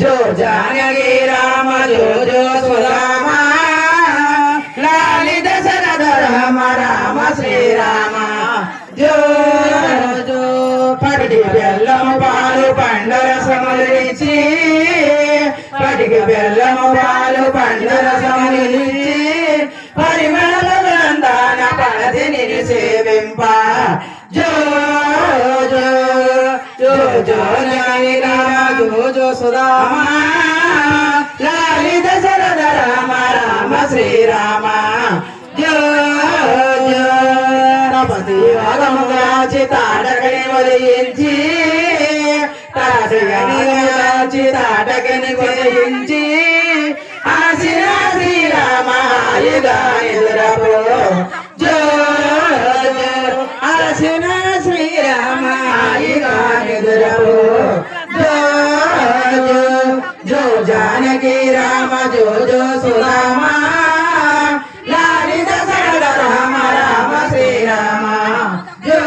జో జానకి రామ జో జో సురామ లాలి దశరథ రామ రామ శ్రీరామ. జో జో పడికి బెల్లము పాలు పండర సమలిచి పడికి బెల్లము పాలు పండర సమలిచి పరిమళ బృందాన పడది నిన్ను సేవింప జో జో జో జయ రామ జో జో సుధామ లాలి దశరథ రామ రామ శ్రీరామ జో జో రపతి యోగముగాచి తాటకని వదిలించి తాటకని గాచి వదిలించి జో జానకి రామ జో జో సురామ లాలి దశరథ రామ రామ శ్రీరామ జో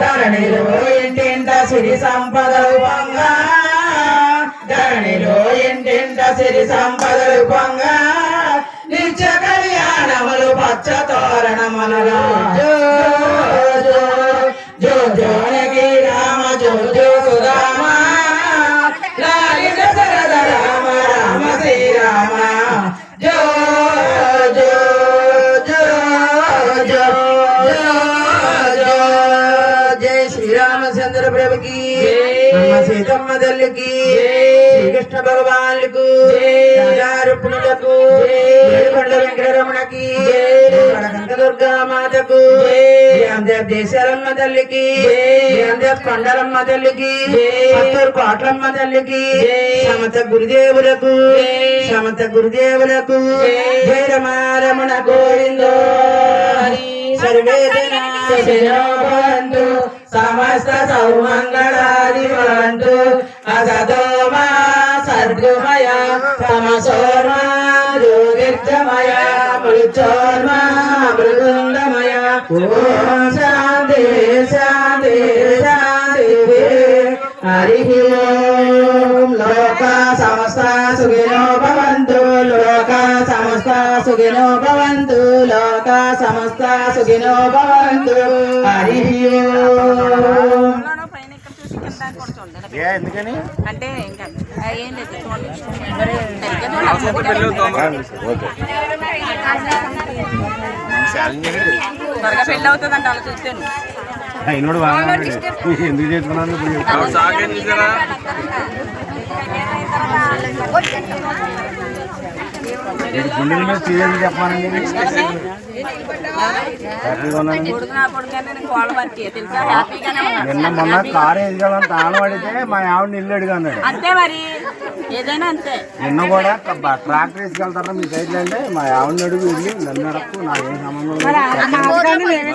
ధరణిలో ఇంటింట సిరి సంపదలు పొంగ। ధరణిలో ఇంటింట సిరి సంపదలు పొంగ। నిత్య కళ్యాణములు పచ్చ తోరణములలో శ్రీరామచంద్ర ప్రభుకి అమ్మ సీతమ్మ తల్లికి. శ్రీకృష్ణ భగవానులకు. ఏడుకొండ వెంకటరమణకి. కనకదుర్గా మాతకు. అందేప్ దేశాలమ్మ తల్లికి. అందేప్ కొండలమ్మ తల్లికి. కోట్లమ్మ తల్లికి. సమత గురుదేవులకు. సమత గురుదేవులకు. జయ రమారమణ గోవిందో. సర్వే జనా భవంతు సమస్త సౌమంగళాది భవంతు అసతోమా సర్గమయ తమసోర్మా జ్యోతిర్గమయ మృత్యోర్మా మృదుంగమయ ఓం శాంతి శాంతి శాంతి హరి ఓం లోక సమస్త సుఖినో భవంతు లోక సమస్త సుఖినో భవంతు లోక సమస్త సుఖినో భవంతు హరి ఎందుకని అంటే ఇంకా ఏం లేదు త్వరగా పెళ్ళి అలా చూస్తాను అయినోడు ఎందుకు చేసుకున్నాను గుండెల మీద చెప్పానండి హ్యాపీగా ఉన్నాను నిన్న మొన్న కారు వేసుకోవాలని తాళం అడిగితే మా ఆవిడ ఇల్లు అడిగా అన్నాడు అంతే మరి. ఏదైనా అంతే. నిన్న కూడా ట్రాక్టర్ వేసుకెళ్తారా మీ సైడ్లో అంటే మా ఆవిడని అడుగు వెళ్ళి నన్ను అడక్కు నాకేం సంబంధం లేదు.